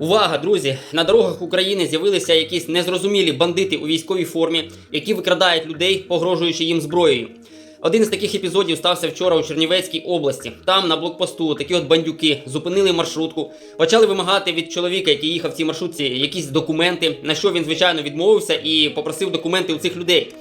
Увага, друзі! На дорогах України з'явилися якісь незрозумілі бандити у військовій формі, які викрадають людей, погрожуючи їм зброєю. Один з таких епізодів стався вчора у Чернівецькій області. Там на блокпосту такі от бандюки зупинили маршрутку, почали вимагати від чоловіка, який їхав в цій маршрутці, якісь документи, на що він звичайно відмовився і попросив документи у цих людей.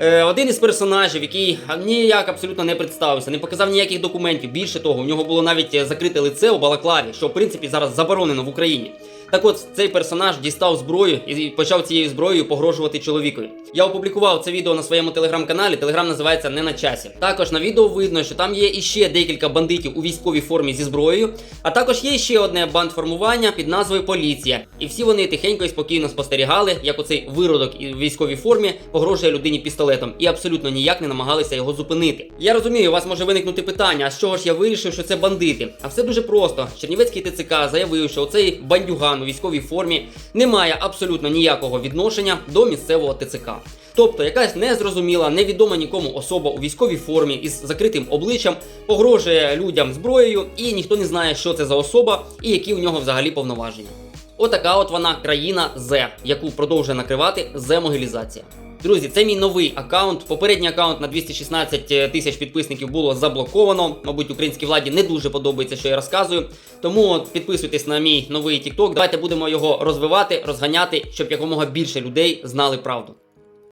Е, Один із персонажів, який ніяк абсолютно не представився, не показав ніяких документів. Більше того, у нього було навіть е, закрите лице у Балаклаві, що в принципі зараз заборонено в Україні. Так от цей персонаж дістав зброю і почав цією зброєю погрожувати чоловікові. Я опублікував це відео на своєму телеграм-каналі. Телеграм називається Не на часі. Також на відео видно, що там є іще декілька бандитів у військовій формі зі зброєю, а також є ще одне бандформування під назвою Поліція. І всі вони тихенько і спокійно спостерігали, як оцей виродок у військовій формі погрожує людині пістолетом, і абсолютно ніяк не намагалися його зупинити. Я розумію, у вас може виникнути питання: а з чого ж я вирішив, що це бандити? А все дуже просто. Чернівецький ТЦК заявив, що оцей бандюган у військовій формі не має абсолютно ніякого відношення до місцевого ТЦК. Тобто якась незрозуміла, невідома нікому особа у військовій формі із закритим обличчям погрожує людям зброєю, і ніхто не знає, що це за особа і які у нього взагалі повноваження. Отака от вона країна З, яку продовжує накривати З-могилізація. Друзі, це мій новий аккаунт. Попередній аккаунт на 216 тисяч підписників було заблоковано. Мабуть, українській владі не дуже подобається, що я розказую. Тому підписуйтесь на мій новий TikTok. Давайте будемо його розвивати, розганяти, щоб якомога більше людей знали правду.